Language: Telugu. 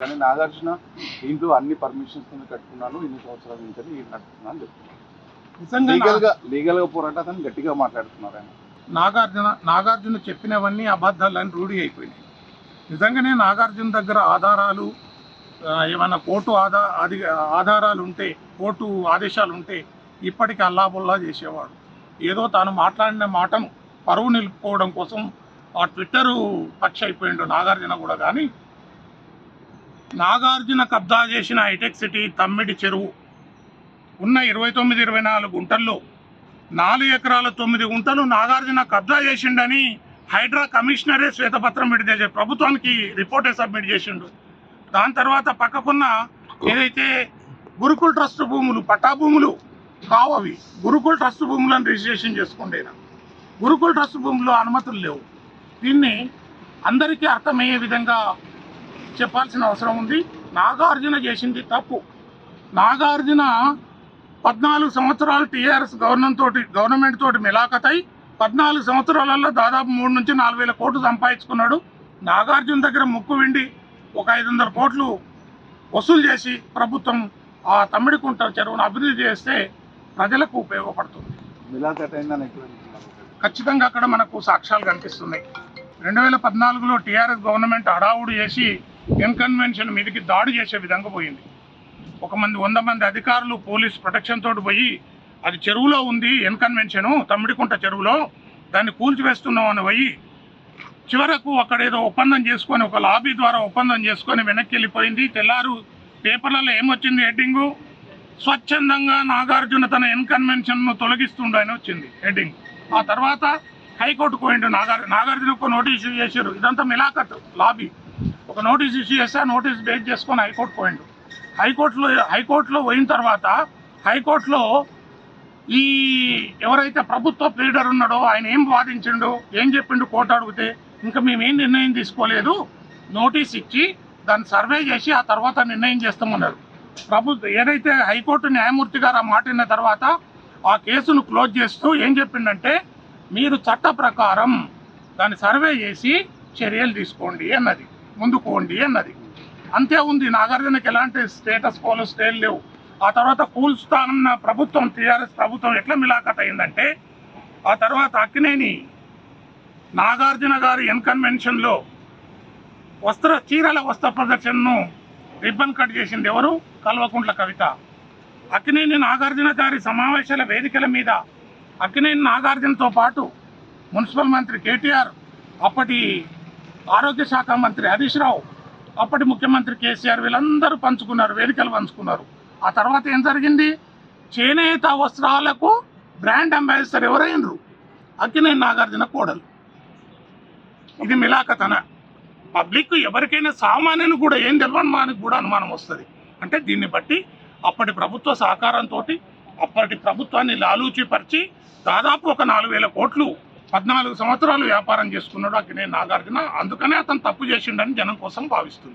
కానీ నాగార్జున దీంట్లో అన్ని పర్మిషన్స్ కట్టుకున్నాను ఇన్ని సంవత్సరాల నుంచి అని నడుపుతున్నాను చెప్తున్నాను లీగల్గా లీగల్గా పోరాటాన్ని గట్టిగా మాట్లాడుతున్నారు ఆయన. నాగార్జున నాగార్జున చెప్పినవన్నీ అబద్ధాలని రూఢి అయిపోయినాయి. నిజంగానే నాగార్జున దగ్గర ఆధారాలు ఏమైనా కోర్టు ఆధార అది ఆధారాలు ఉంటే కోర్టు ఆదేశాలు ఉంటే ఇప్పటికి అల్లాబుల్లా చేసేవాడు. ఏదో తాను మాట్లాడిన మాటను పరువు నిలుపుకోవడం కోసం ఆ ట్విట్టర్ పక్ష అయిపోయిండు నాగార్జున కూడా. కానీ నాగార్జున కబ్జా చేసిన హైటెక్ సిటీ తమ్మిడి చెరువు. ఉన్న ఇరవై తొమ్మిది ఇరవై నాలుగు గుంటల్లో నాలుగు ఎకరాల తొమ్మిది గుంటలు నాగార్జున కబ్జా చేసిండని హైడ్రా కమిషనరే శ్వేతపత్రం విడుదల చేశారు ప్రభుత్వానికి రిపోర్టే సబ్మిట్ చేసిండు. దాని తర్వాత పక్కకున్న ఏదైతే గురుకుల్ ట్రస్ట్ భూములు పట్టా భూములు కావవి గురుకుల్ ట్రస్ట్ భూములను రిజిస్ట్రేషన్ చేసుకోండి గురుకుల్ ట్రస్ట్ భూముల్లో అనుమతులు లేవు. దీన్ని అందరికీ అర్థమయ్యే విధంగా చెప్పాల్సిన అవసరం ఉంది. నాగార్జున చేసింది తప్పు. నాగార్జున పద్నాలుగు సంవత్సరాలు టీఆర్ఎస్ గవర్నమెంట్ తోటి గవర్నమెంట్ తోటి మిలాఖతై పద్నాలుగు సంవత్సరాలలో దాదాపు మూడు నుంచి నాలుగు వేల కోట్లు సంపాదించుకున్నాడు. నాగార్జున దగ్గర ముక్కు విండి ఒక ఐదు వందల కోట్లు వసూలు చేసి ప్రభుత్వం ఆ తమ్మిడికుంట చెరువును అభివృద్ధి చేస్తే ప్రజలకు ఉపయోగపడుతుంది? ఖచ్చితంగా అక్కడ మనకు సాక్ష్యాలు కనిపిస్తున్నాయి. రెండు వేల పద్నాలుగులో టీఆర్ఎస్ గవర్నమెంట్ హడావుడు చేసి ఇన్కన్వెన్షన్ మీదకి దాడి చేసే విధంగా పోయింది. ఒక మంది వంద మంది అధికారులు పోలీస్ ప్రొటెక్షన్ తోటి పోయి అది చెరువులో ఉంది ఇన్కన్వెన్షను తమ్మిడికుంట చెరువులో దాన్ని కూల్చివేస్తున్నాం అని పోయి చివరకు అక్కడ ఏదో ఒప్పందం చేసుకొని ఒక లాబీ ద్వారా ఒప్పందం చేసుకొని వెనక్కి వెళ్ళిపోయింది. తెల్లారు పేపర్లలో ఏమొచ్చింది హెడ్డింగు? స్వచ్ఛందంగా నాగార్జున తన ఇన్కన్వెన్షన్ను తొలగిస్తుండని వచ్చింది హెడ్డింగ్. ఆ తర్వాత హైకోర్టు పోయిండు నాగార్ నాగార్జున ఒక నోటీస్ చేశారు. ఇదంతా మిలాఖత్ లాబీ. ఒక నోటీస్ ఇష్యూ చేస్తే ఆ నోటీస్ బేస్ చేసుకొని హైకోర్టు పోయిండు. హైకోర్టులో హైకోర్టులో పోయిన తర్వాత హైకోర్టులో ఈ ఎవరైతే ప్రభుత్వ ప్లీడర్ ఉన్నాడో ఆయన ఏం వాదించిండు ఏం చెప్పిండు కోర్టు అడిగితే ఇంకా మేమేం నిర్ణయం తీసుకోలేదు. నోటీస్ ఇచ్చి దాన్ని సర్వే చేసి ఆ తర్వాత నిర్ణయం చేస్తామన్నారు. ప్రభుత్వ ఏదైతే హైకోర్టు న్యాయమూర్తి గారు ఆ మాట తర్వాత ఆ కేసును క్లోజ్ చేస్తూ ఏం చెప్పిండంటే మీరు చట్ట ప్రకారం దాన్ని సర్వే చేసి చర్యలు తీసుకోండి అన్నది. ముందుకోండి అన్నది. అంతే ఉంది నాగార్జునకి ఎలాంటి స్టేటస్ కోలు స్టేలు లేవు. ఆ తర్వాత కూల్స్తానన్న ప్రభుత్వం టీఆర్ఎస్ ప్రభుత్వం ఎట్లా మిలాఖత్ అయిందంటే ఆ తర్వాత అక్కినేని నాగార్జున గారి ఎన్కన్వెన్షన్లో వస్త్ర చీరల వస్త్ర ప్రదర్శనను రిబ్బన్ కట్ చేసింది ఎవరు? కల్వకుంట్ల కవిత. అక్కినేని నాగార్జున గారి సమావేశాల వేదికల మీద అక్కినేని నాగార్జునతో పాటు మున్సిపల్ మంత్రి కేటీఆర్ అప్పటి ఆరోగ్య శాఖ మంత్రి హరీష్ రావు అప్పటి ముఖ్యమంత్రి కేసీఆర్ వీళ్ళందరూ పంచుకున్నారు వేదికలు పంచుకున్నారు. ఆ తర్వాత ఏం జరిగింది? చేనేత వస్త్రాలకు బ్రాండ్ అంబాసిడర్ ఎవరైనరు? అక్కినేని నాగార్జున కోడలు. ఇది మిలాకతన పబ్లిక్ ఎవరికైనా సామాన్యుని కూడా ఏం తెలియని మనకు కూడా అనుమానం వస్తుంది. అంటే దీన్ని బట్టి అప్పటి ప్రభుత్వ సహకారంతో అప్పటి ప్రభుత్వాన్ని లాలూచిపరిచి దాదాపు ఒక నాలుగు వేల కోట్లు పద్నాలుగు సంవత్సరాలు వ్యాపారం చేసుకున్నాడు అక్కడే నాగార్జున. అందుకనే అతను తప్పు చేసిండని జనం కోసం భావిస్తుంది